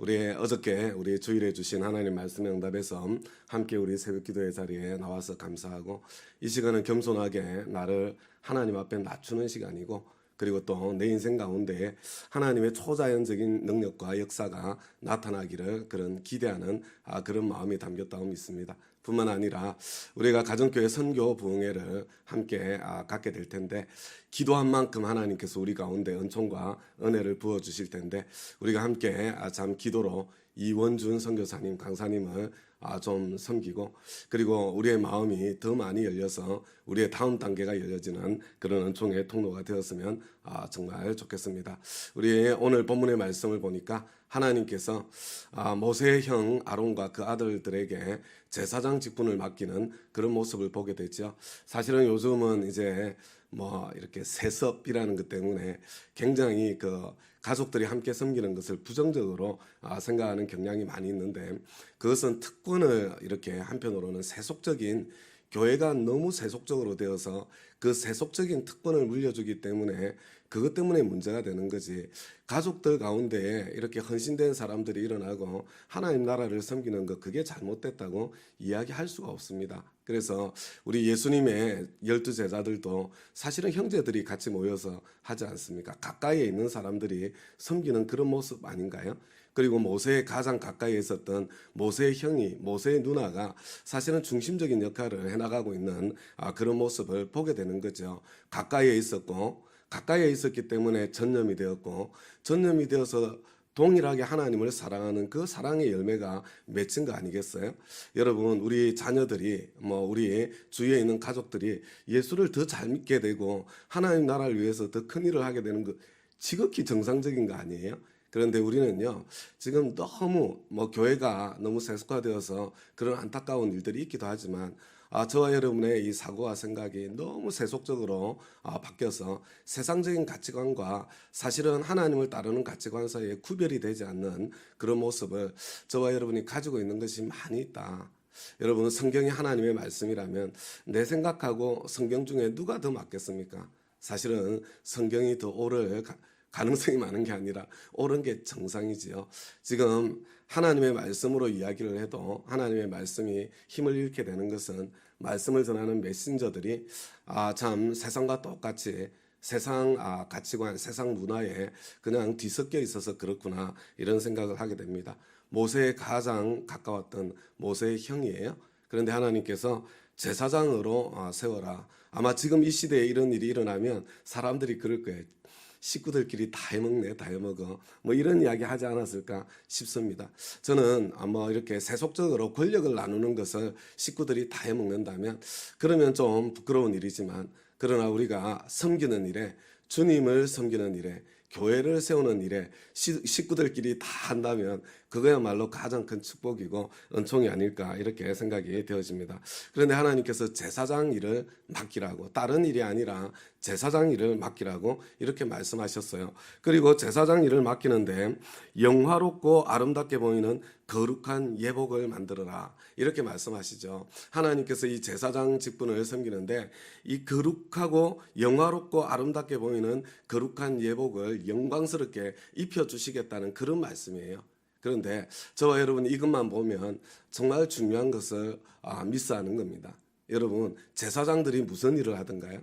우리 어저께 우리 주일에 주신 하나님 말씀 응답에서 함께 우리 새벽 기도의 자리에 나와서 감사하고 이 시간은 겸손하게 나를 하나님 앞에 낮추는 시간이고 그리고 또 내 인생 가운데 하나님의 초자연적인 능력과 역사가 나타나기를 그런 기대하는 아, 그런 마음이 담겼다고 믿습니다. 뿐만 아니라 우리가 가정교회 선교 부흥회를 함께 아, 갖게 될 텐데 기도한 만큼 하나님께서 우리 가운데 은총과 은혜를 부어 주실 텐데 우리가 함께 아, 참 기도로 이원준 선교사님 강사님을 아, 좀 섬기고 그리고 우리의 마음이 더 많이 열려서 우리의 다음 단계가 열려지는 그런 은총의 통로가 되었으면 아, 정말 좋겠습니다. 우리 오늘 본문의 말씀을 보니까 하나님께서 아, 모세의 형 아론과 그 아들들에게 제사장 직분을 맡기는 그런 모습을 보게 되죠. 사실은 요즘은 이제 뭐 이렇게 세습이라는 것 때문에 굉장히 그 가족들이 함께 섬기는 것을 부정적으로 아, 생각하는 경향이 많이 있는데 그것은 특권을 이렇게 한편으로는 세속적인 교회가 너무 세속적으로 되어서 그 세속적인 특권을 물려주기 때문에 그것 때문에 문제가 되는 거지. 가족들 가운데 이렇게 헌신된 사람들이 일어나고 하나님 나라를 섬기는 것 그게 잘못됐다고 이야기할 수가 없습니다. 그래서 우리 예수님의 열두 제자들도 사실은 형제들이 같이 모여서 하지 않습니까? 가까이에 있는 사람들이 섬기는 그런 모습 아닌가요? 그리고 모세의 가장 가까이에 있었던 모세의 형이 모세의 누나가 사실은 중심적인 역할을 해나가고 있는 아, 그런 모습을 보게 되는 거죠. 가까이에 있었고 가까이에 있었기 때문에 전념이 되었고 전념이 되어서 동일하게 하나님을 사랑하는 그 사랑의 열매가 맺힌 거 아니겠어요? 여러분, 우리 자녀들이, 뭐, 우리 주위에 있는 가족들이 예수를 더 잘 믿게 되고 하나님 나라를 위해서 더 큰 일을 하게 되는 거 지극히 정상적인 거 아니에요? 그런데 우리는요, 지금 너무 뭐 교회가 너무 세속화되어서 그런 안타까운 일들이 있기도 하지만 아, 저와 여러분의 이 사고와 생각이 너무 세속적으로 아, 바뀌어서 세상적인 가치관과 사실은 하나님을 따르는 가치관 사이에 구별이 되지 않는 그런 모습을 저와 여러분이 가지고 있는 것이 많이 있다. 여러분 성경이 하나님의 말씀이라면 내 생각하고 성경 중에 누가 더 맞겠습니까? 사실은 성경이 더 가- 가능성이 많은 게 아니라 옳은 게 정상이지요. 지금 하나님의 말씀으로 이야기를 해도 하나님의 말씀이 힘을 잃게 되는 것은 말씀을 전하는 메신저들이 아 참 세상과 똑같이 세상 아, 가치관, 세상 문화에 그냥 뒤섞여 있어서 그렇구나 이런 생각을 하게 됩니다. 모세의 가장 가까웠던 모세의 형이에요. 그런데 하나님께서 제사장으로 아, 세워라. 아마 지금 이 시대에 이런 일이 일어나면 사람들이 그럴 거예요. 식구들끼리 다 해먹네, 다 해먹어. 뭐 이런 이야기 하지 않았을까 싶습니다. 저는 아마 이렇게 세속적으로 권력을 나누는 것을 식구들이 다 해먹는다면 그러면 좀 부끄러운 일이지만 그러나 우리가 섬기는 일에 주님을 섬기는 일에 교회를 세우는 일에 시- 식구들끼리 다 한다면 그거야말로 가장 큰 축복이고 은총이 아닐까 이렇게 생각이 되어집니다. 그런데 하나님께서 제사장 일을 맡기라고 다른 일이 아니라 제사장 일을 맡기라고 이렇게 말씀하셨어요. 그리고 제사장 일을 맡기는데 영화롭고 아름답게 보이는 거룩한 예복을 만들어라 이렇게 말씀하시죠. 하나님께서 이 제사장 직분을 섬기는데 이 거룩하고 영화롭고 아름답게 보이는 거룩한 예복을 영광스럽게 입혀 주시겠다는 그런 말씀이에요. 그런데 저와 여러분 이것만 보면 정말 중요한 것을 아, 미스하는 겁니다. 여러분 제사장들이 무슨 일을 하던가요?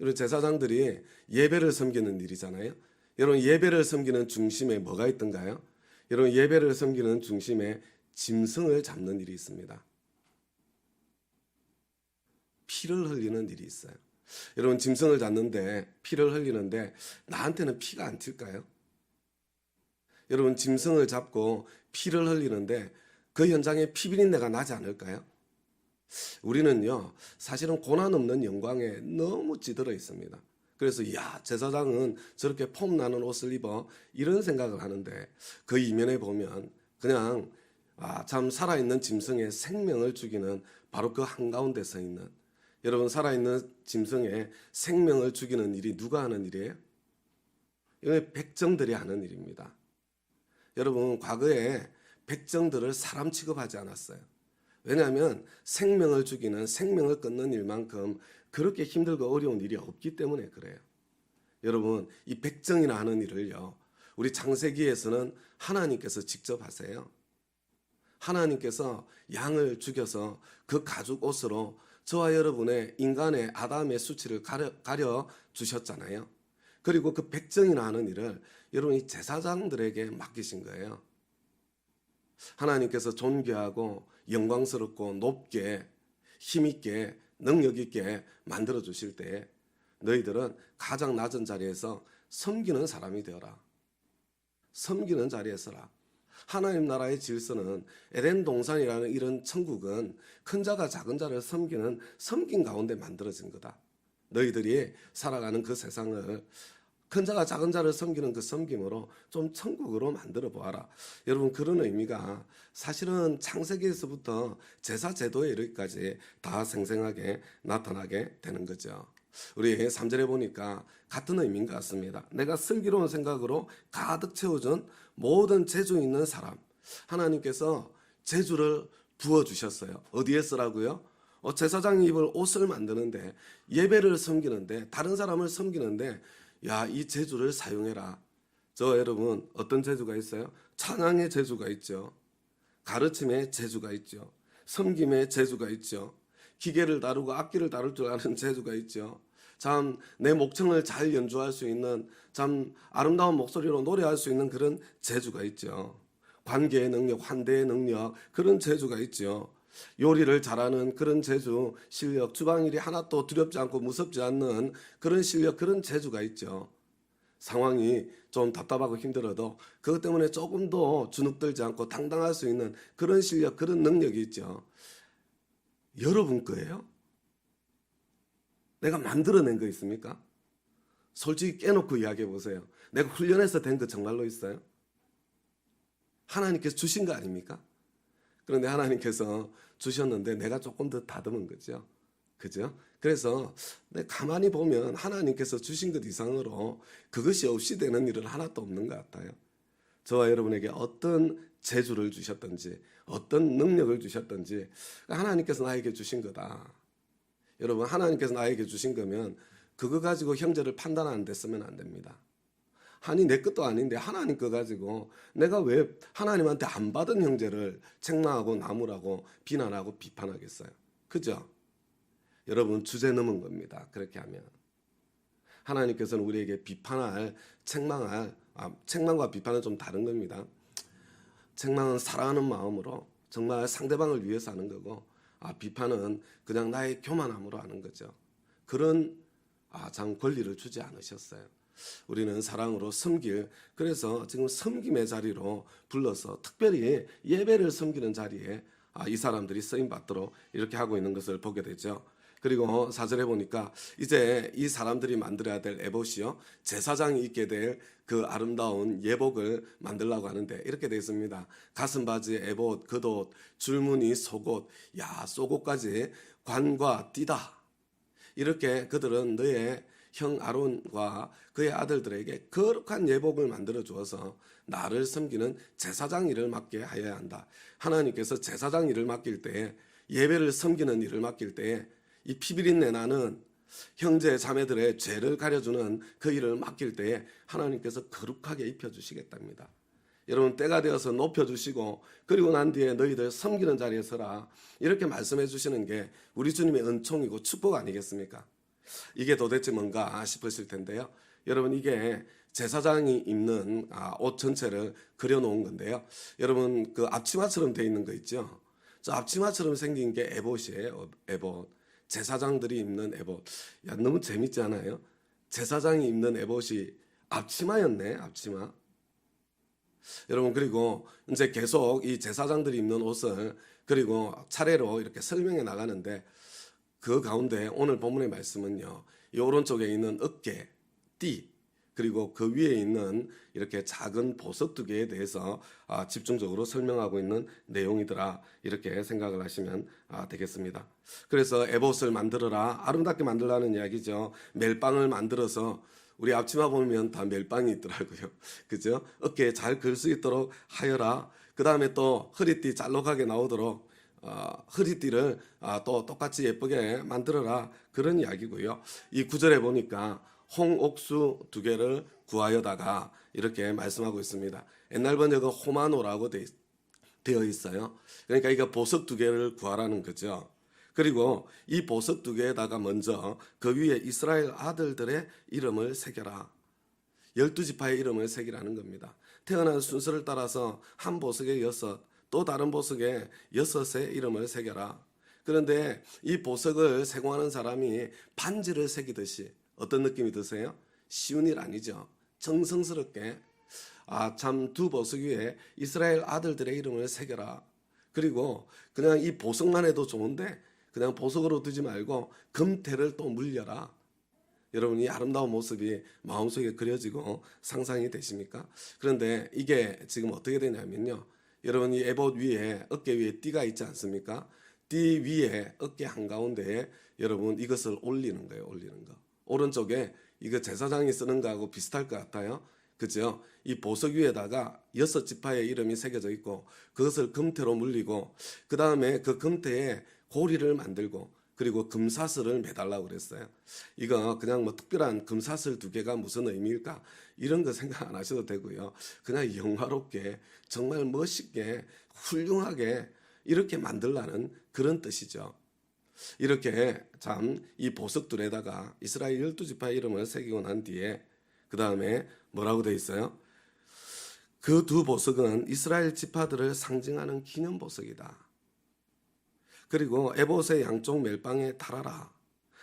여러분 제사장들이 예배를 섬기는 일이잖아요. 여러분 예배를 섬기는 중심에 뭐가 있던가요? 여러분 예배를 섬기는 중심에 짐승을 잡는 일이 있습니다. 피를 흘리는 일이 있어요. 여러분 짐승을 잡는데 피를 흘리는데 나한테는 피가 안 튈까요? 여러분 짐승을 잡고 피를 흘리는데 그 현장에 피비린내가 나지 않을까요? 우리는요 사실은 고난 없는 영광에 너무 찌들어 있습니다. 그래서 야 제사장은 저렇게 폼 나는 옷을 입어 이런 생각을 하는데 그 이면에 보면 그냥 아, 참 살아있는 짐승의 생명을 죽이는 바로 그 한가운데 서 있는 여러분 살아있는 짐승의 생명을 죽이는 일이 누가 하는 일이에요? 이거 백정들이 하는 일입니다. 여러분 과거에 백정들을 사람 취급하지 않았어요. 왜냐하면 생명을 죽이는 생명을 끊는 일만큼 그렇게 힘들고 어려운 일이 없기 때문에 그래요. 여러분 이 백정이나 하는 일을요 우리 창세기에서는 하나님께서 직접 하세요. 하나님께서 양을 죽여서 그 가죽 옷으로 저와 여러분의 인간의 아담의 수치를 가려, 가려 주셨잖아요. 그리고 그 백정이나 하는 일을 여러분이 제사장들에게 맡기신 거예요. 하나님께서 존귀하고 영광스럽고 높게 힘있게 능력 있게 만들어 주실 때 너희들은 가장 낮은 자리에서 섬기는 사람이 되어라. 섬기는 자리에 서라. 하나님 나라의 질서는 에덴 동산이라는 이런 천국은 큰 자가 작은 자를 섬기는 섬긴 가운데 만들어진 거다. 너희들이 살아가는 그 세상을 큰 자가 작은 자를 섬기는 그 섬김으로 좀 천국으로 만들어 보아라. 여러분 그런 의미가 사실은 창세기에서부터 제사 제도에 이르기까지 다 생생하게 나타나게 되는 거죠. 우리 3절에 보니까 같은 의미인 것 같습니다. 내가 슬기로운 생각으로 가득 채워준 모든 재주 있는 사람. 하나님께서 재주를 부어주셨어요. 어디에 쓰라고요? 어, 제사장이 입을 옷을 만드는데 예배를 섬기는데 다른 사람을 섬기는데 야, 이 재주를 사용해라. 저 여러분 어떤 재주가 있어요? 찬양의 재주가 있죠. 가르침의 재주가 있죠. 섬김의 재주가 있죠. 기계를 다루고 악기를 다룰 줄 아는 재주가 있죠. 참 내 목청을 잘 연주할 수 있는 참 아름다운 목소리로 노래할 수 있는 그런 재주가 있죠. 관계의 능력, 환대의 능력 그런 재주가 있죠. 요리를 잘하는 그런 재주, 실력, 주방일이 하나도 두렵지 않고 무섭지 않는 그런 실력, 그런 재주가 있죠. 상황이 좀 답답하고 힘들어도 그것 때문에 조금 더 주눅들지 않고 당당할 수 있는 그런 실력, 그런 능력이 있죠. 여러분 거예요? 내가 만들어낸 거 있습니까? 솔직히 깨놓고 이야기해 보세요. 내가 훈련해서 된 거 정말로 있어요? 하나님께서 주신 거 아닙니까? 그런데 하나님께서 주셨는데 내가 조금 더 다듬은 거죠. 그죠? 그래서 내 가만히 보면 하나님께서 주신 것 이상으로 그것이 없이 되는 일은 하나도 없는 것 같아요. 저와 여러분에게 어떤 재주를 주셨든지 어떤 능력을 주셨든지 하나님께서 나에게 주신 거다. 여러분 하나님께서 나에게 주신 거면 그거 가지고 형제를 판단하는 데 쓰면 안 됩니다. 아니 내 것도 아닌데 하나님 거 가지고 내가 왜 하나님한테 안 받은 형제를 책망하고 나무라고 비난하고 비판하겠어요. 그죠? 여러분 주제 넘은 겁니다. 그렇게 하면 하나님께서는 우리에게 비판할 책망할 아, 책망과 비판은 좀 다른 겁니다. 책망은 사랑하는 마음으로 정말 상대방을 위해서 하는 거고 아, 비판은 그냥 나의 교만함으로 하는 거죠. 그런 아, 참 권리를 주지 않으셨어요. 우리는 사랑으로 섬길 그래서 지금 섬김의 자리로 불러서 특별히 예배를 섬기는 자리에 아, 이 사람들이 쓰임 받도록 이렇게 하고 있는 것을 보게 되죠. 그리고 사절에 보니까 이제 이 사람들이 만들어야 될 에봇이요 제사장이 입게 될 그 아름다운 예복을 만들라고 하는데 이렇게 되어 있습니다. 가슴 바지에 에봇, 겉옷, 줄무늬, 속옷, 야 속옷까지 관과 띠다. 이렇게 그들은 너의 형 아론과 그의 아들들에게 거룩한 예복을 만들어 주어서 나를 섬기는 제사장 일을 맡게 하여야 한다. 하나님께서 제사장 일을 맡길 때 예배를 섬기는 일을 맡길 때이 피비린내 나는 형제 자매들의 죄를 가려주는 그 일을 맡길 때에 하나님께서 거룩하게 입혀주시겠답니다. 여러분 때가 되어서 높여주시고 그리고 난 뒤에 너희들 섬기는 자리에 서라 이렇게 말씀해 주시는 게 우리 주님의 은총이고 축복 아니겠습니까? 이게 도대체 뭔가 싶으실 텐데요. 여러분 이게 제사장이 입는 아, 옷 전체를 그려놓은 건데요. 여러분 그 앞치마처럼 돼 있는 거 있죠. 저 앞치마처럼 생긴 게 에봇이에요. 에봇. 제사장들이 입는 에봇. 야 너무 재밌지 않아요? 제사장이 입는 에봇이 앞치마였네. 앞치마. 여러분 그리고 이제 계속 이 제사장들이 입는 옷을 그리고 차례로 이렇게 설명해 나가는데 그 가운데 오늘 본문의 말씀은요. 이 오른쪽에 있는 어깨, 띠, 그리고 그 위에 있는 이렇게 작은 보석 두 개에 대해서 아, 집중적으로 설명하고 있는 내용이더라 이렇게 생각을 하시면 아, 되겠습니다. 그래서 에봇을 만들어라 아름답게 만들라는 이야기죠. 멜빵을 만들어서 우리 앞치마 보면 다 멜빵이 있더라고요. 그죠? 어깨에 잘걸수 있도록 하여라. 그 다음에 또 허리띠 잘록하게 나오도록 어, 허리띠를 아, 또 똑같이 예쁘게 만들어라 그런 이야기고요. 이 구절에 보니까 홍옥수 두 개를 구하여다가 이렇게 말씀하고 있습니다. 옛날 번역은 호마노라고 돼 있- 되어 있어요. 그러니까 이거 보석 두 개를 구하라는 거죠. 그리고 이 보석 두 개에다가 먼저 그 위에 이스라엘 아들들의 이름을 새겨라. 열두 지파의 이름을 새기라는 겁니다. 태어난 순서를 따라서 한 보석에 여섯, 또 다른 보석에 여섯의 이름을 새겨라. 그런데 이 보석을 세공하는 사람이 반지를 새기듯이 어떤 느낌이 드세요? 쉬운 일 아니죠. 정성스럽게 아 참 두 보석 위에 이스라엘 아들들의 이름을 새겨라. 그리고 그냥 이 보석만 해도 좋은데 그냥 보석으로 두지 말고 금태를 또 물려라. 여러분 이 아름다운 모습이 마음속에 그려지고 상상이 되십니까? 그런데 이게 지금 어떻게 되냐면요. 여러분 이 에봇 위에 어깨 위에 띠가 있지 않습니까? 띠 위에 어깨 한가운데에 여러분 이것을 올리는 거예요. 올리는 거. 오른쪽에 이거 제사장이 쓰는 거하고 비슷할 것 같아요. 그죠? 이 보석 위에다가 여섯 지파의 이름이 새겨져 있고 그것을 금태로 물리고 그 다음에 그 금태에 고리를 만들고 그리고 금사슬을 매달라고 그랬어요. 이거 그냥 뭐 특별한 금사슬 두 개가 무슨 의미일까? 이런 거 생각 안 하셔도 되고요. 그냥 영화롭게 정말 멋있게 훌륭하게 이렇게 만들라는 그런 뜻이죠. 이렇게 참 이 보석들에다가 이스라엘 열두 지파의 이름을 새기고 난 뒤에 그 다음에 뭐라고 돼 있어요? 그 두 보석은 이스라엘 지파들을 상징하는 기념 보석이다. 그리고 에봇의 양쪽 멜방에 달아라.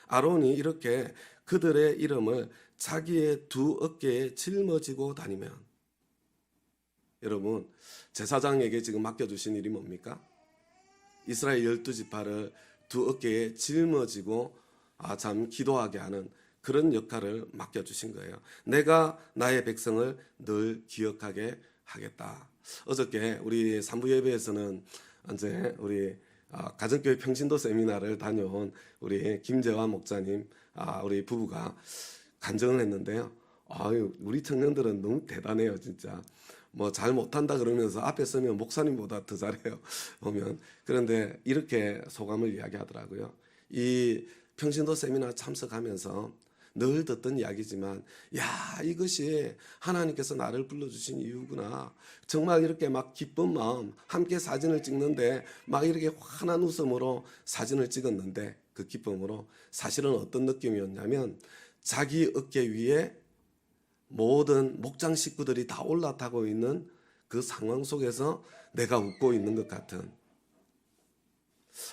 아론이 이렇게 그들의 이름을 자기의 두 어깨에 짊어지고 다니면 여러분 제사장에게 지금 맡겨주신 일이 뭡니까? 이스라엘 열두 지파를 두 어깨에 짊어지고 아 참 기도하게 하는 그런 역할을 맡겨주신 거예요. 내가 나의 백성을 늘 기억하게 하겠다. 어저께 우리 산부 예배에서는 이제 우리 아, 가정교회 평신도 세미나를 다녀온 우리 김재화 목사님, 아, 우리 부부가 간증을 했는데요. 아유, 우리 청년들은 너무 대단해요, 진짜. 뭐 잘 못한다 그러면서 앞에 서면 목사님보다 더 잘해요. 보면. 그런데 이렇게 소감을 이야기하더라고요. 이 평신도 세미나 참석하면서 늘 듣던 이야기지만, 야, 이것이 하나님께서 나를 불러주신 이유구나. 정말 이렇게 막 기쁜 마음, 함께 사진을 찍는데, 막 이렇게 환한 웃음으로 사진을 찍었는데, 그 기쁨으로 사실은 어떤 느낌이었냐면, 자기 어깨 위에 모든 목장 식구들이 다 올라타고 있는 그 상황 속에서 내가 웃고 있는 것 같은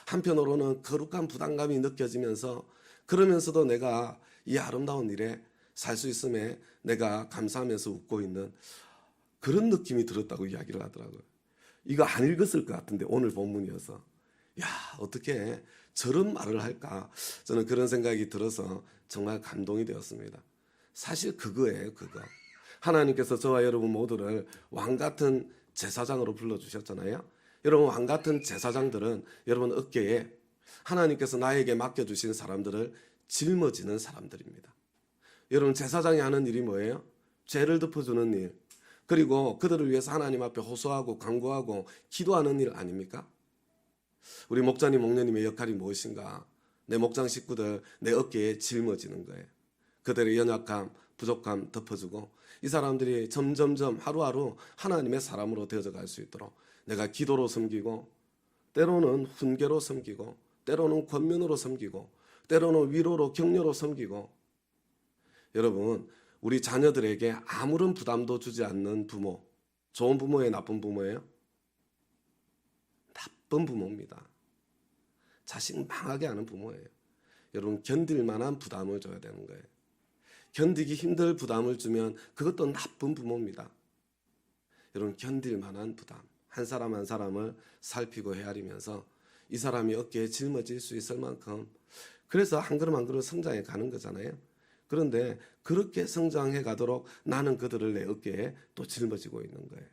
한편으로는 거룩한 부담감이 느껴지면서 그러면서도 내가 이 아름다운 일에 살 수 있음에 내가 감사하면서 웃고 있는 그런 느낌이 들었다고 이야기를 하더라고요. 이거 안 읽었을 것 같은데 오늘 본문이어서 야 어떻게 저런 말을 할까 저는 그런 생각이 들어서 정말 감동이 되었습니다. 사실 그거예요 그거. 하나님께서 저와 여러분 모두를 왕 같은 제사장으로 불러 주셨잖아요. 여러분 왕 같은 제사장들은 여러분 어깨에 하나님께서 나에게 맡겨 주신 사람들을 짊어지는 사람들입니다. 여러분 제사장이 하는 일이 뭐예요? 죄를 덮어주는 일. 그리고 그들을 위해서 하나님 앞에 호소하고 간구하고 기도하는 일 아닙니까? 우리 목자님, 목녀님의 역할이 무엇인가? 내 목장 식구들 내 어깨에 짊어지는 거예요. 그들의 연약함, 부족함 덮어주고 이 사람들이 점점점 하루하루 하나님의 사람으로 되어져 갈 수 있도록 내가 기도로 섬기고 때로는 훈계로 섬기고 때로는 권면으로 섬기고 때로는 위로로 격려로 섬기고 여러분 우리 자녀들에게 아무런 부담도 주지 않는 부모 좋은 부모예요 나쁜 부모예요? 나쁜 부모입니다. 자식 망하게 하는 부모예요. 여러분 견딜 만한 부담을 줘야 되는 거예요. 견디기 힘들 부담을 주면 그것도 나쁜 부모입니다. 여러분 견딜 만한 부담 한 사람 한 사람을 살피고 헤아리면서 이 사람이 어깨에 짊어질 수 있을 만큼 그래서 한 걸음 한 걸음 성장해 가는 거잖아요. 그런데 그렇게 성장해 가도록 나는 그들을 내 어깨에 또 짊어지고 있는 거예요.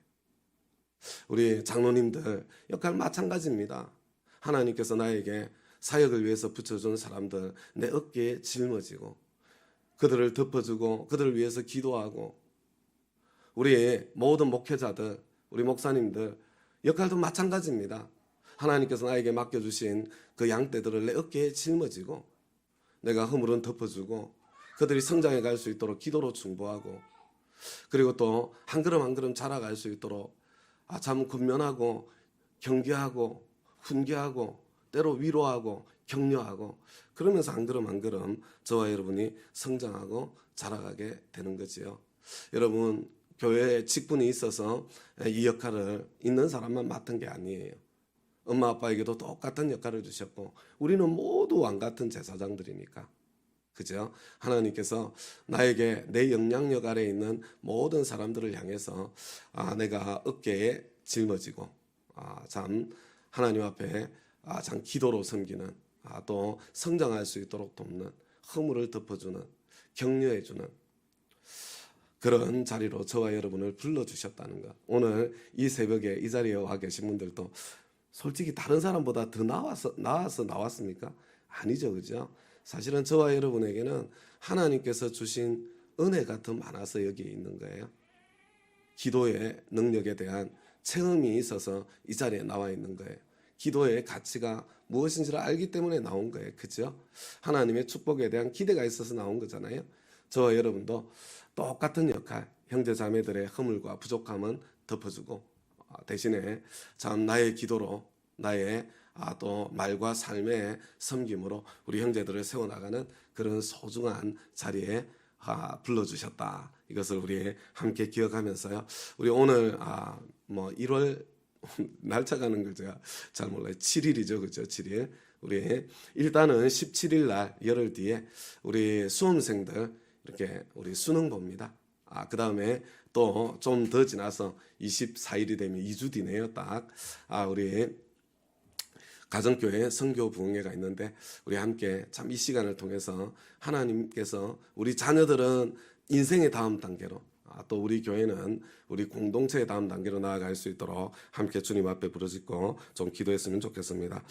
우리 장로님들 역할 마찬가지입니다. 하나님께서 나에게 사역을 위해서 붙여준 사람들 내 어깨에 짊어지고 그들을 덮어주고 그들을 위해서 기도하고 우리 모든 목회자들 우리 목사님들 역할도 마찬가지입니다. 하나님께서 나에게 맡겨주신 그 양떼들을 내 어깨에 짊어지고 내가 허물은 덮어주고 그들이 성장해 갈 수 있도록 기도로 충보하고 그리고 또 한 걸음 한 걸음 자라갈 수 있도록 아, 참 군면하고 경계하고 훈계하고 때로 위로하고 격려하고 그러면서 한 걸음 한 걸음 저와 여러분이 성장하고 자라가게 되는 거지요. 여러분 교회에 직분이 있어서 이 역할을 있는 사람만 맡은 게 아니에요. 엄마 아빠에게도 똑같은 역할을 주셨고 우리는 모두 왕 같은 제사장들이니까 그죠? 하나님께서 나에게 내 영향력 아래 있는 모든 사람들을 향해서 아 내가 어깨에 짊어지고 아참 하나님 앞에 아참 기도로 섬기는 아 또 성장할 수 있도록 돕는 허물을 덮어주는 격려해주는 그런 자리로 저와 여러분을 불러주셨다는 것. 오늘 이 새벽에 이 자리에 와 계신 분들도 솔직히 다른 사람보다 더 나와서, 나와서 나왔습니까? 아니죠, 그죠? 사실은 저와 여러분에게는 하나님께서 주신 은혜가 더 많아서 여기에 있는 거예요. 기도의 능력에 대한 체험이 있어서 이 자리에 나와 있는 거예요. 기도의 가치가 무엇인지를 알기 때문에 나온 거예요. 그죠? 하나님의 축복에 대한 기대가 있어서 나온 거잖아요. 저와 여러분도 똑같은 역할, 형제 자매들의 허물과 부족함은 덮어주고 아, 대신에 참 나의 기도로 나의 아, 또 말과 삶의 섬김으로 우리 형제들을 세워나가는 그런 소중한 자리에 아, 불러주셨다. 이것을 우리 함께 기억하면서요. 우리 오늘 아, 뭐 1월 날짜 가는 거 제가 잘 몰라요. 7일이죠. 그죠? 7일. 우리 일단은 17일 날 열흘 뒤에 우리 수험생들 이렇게 우리 수능 봅니다. 아, 그다음에 또 좀 더 지나서 24일이 되면 2주 뒤네요. 딱. 아, 우리 가정교회 선교 부흥회가 있는데 우리 함께 참 이 시간을 통해서 하나님께서 우리 자녀들은 인생의 다음 단계로 아, 또 우리 교회는 우리 공동체의 다음 단계로 나아갈 수 있도록 함께 주님 앞에 부르짖고 좀 기도했으면 좋겠습니다.